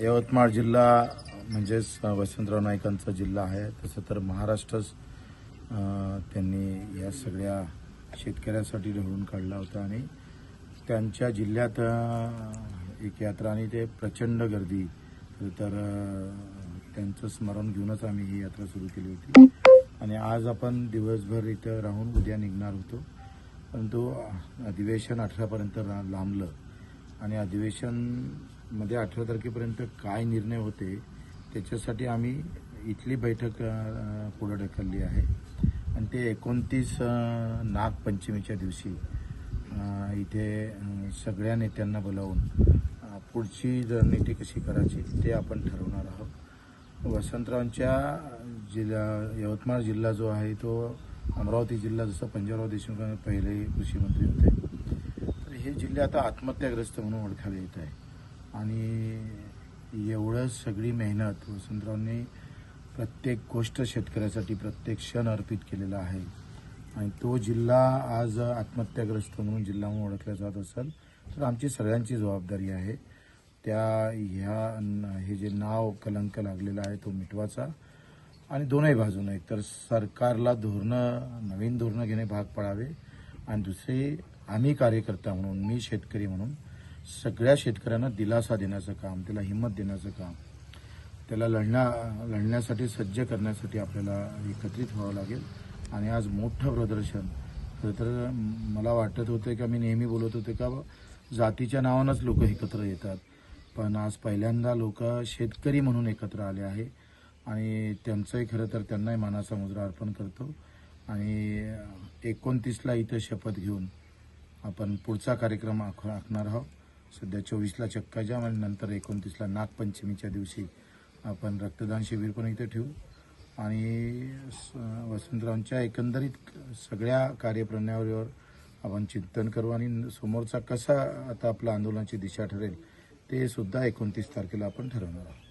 यवतमाळ जिल्हा म्हणजेच वसंतराव नाईकांचा जिल्हा आहे. तसं तर महाराष्ट्रच त्यांनी या सगळ्या शेतकऱ्यांसाठी लढून काढला होता आणि त्यांच्या जिल्ह्यात एक यात्रा आणि ते प्रचंड गर्दी. तर त्यांचं स्मरण घेऊनच आम्ही ही यात्रा सुरू केली होती. आणि आज आपण दिवसभर इथं राहून उद्या निघणार होतो. परंतु अधिवेशन अठरापर्यंत रा- लांबलं. आणि अधिवेशनमध्ये अठरा तारखेपर्यंत काय निर्णय होते त्याच्यासाठी आम्ही इथली बैठक पुढं पुढे ढकलली आहे. आणि ते एकोणतीस नागपंचमीच्या दिवशी इथे सगळ्या नेत्यांना बोलावून पुढची रणनीती कशी करायची ते आपण ठरवणार आहोत. वसंतरावांच्या जिल्हा यवतमाळ जिल्हा जो आहे तो अमरावती जिल्हा जसं पंजाबराव देशमुख पहिले कृषी मंत्री होते हे जिल्हे आता आत्महत्याग्रस्त म्हणून ओळखायला येत आहे. आणि एवढं सगळी मेहनत वसंतरावांनी प्रत्येक गोष्ट शेतकऱ्यासाठी प्रत्येक क्षण अर्पित केलेला आहे. आणि तो जिल्हा आज आत्महत्याग्रस्त म्हणून जिल्हा म्हणून ओळखला जात असेल तर आमची सगळ्यांची जबाबदारी आहे. त्या ह्या हे जे नाव कलंक लागलेला आहे तो मिटवाचा. आणि दोनही बाजूनं एक तर सरकारला धोरणं नवीन धोरणं घेणे भाग पडावे. आणि दुसरे आम्ही कार्यकर्ता म्हणून मी शेतकरी म्हणून सगळ्या शेतकऱ्यांना दिलासा देण्याचं काम त्याला हिंमत देण्याचं काम त्याला लढण्या लढण्यासाठी सज्ज करण्यासाठी आपल्याला एकत्रित व्हावं लागेल. आणि आज मोठं प्रदर्शन खरं तर मला वाटत होतं का मी नेहमी बोलत होते का जातीच्या नावानंच लोक एकत्र येतात. पण आज पहिल्यांदा लोक शेतकरी म्हणून एकत्र आले आहे. आणि त्यांचंही खरं तर त्यांनाही मानाचा मुद्रा अर्पण करतो. आणि एकोणतीसला इथं शपथ घेऊन आपण पुढचा कार्यक्रम आख आखणार आहोत. सध्या चोवीसला चक्काजाम आणि नंतर एकोणतीसला नागपंचमीच्या दिवशी आपण रक्तदान शिबिर पण इथे ठेवू. आणि स- वसंतरावांच्या एकंदरीत सगळ्या कार्यप्रणालीवर आपण चिंतन करू आणि समोरचा कसा आता आपल्या आंदोलनाची दिशा ठरेल ते सुद्धा एकोणतीस तारखेला आपण ठरवणार आहोत.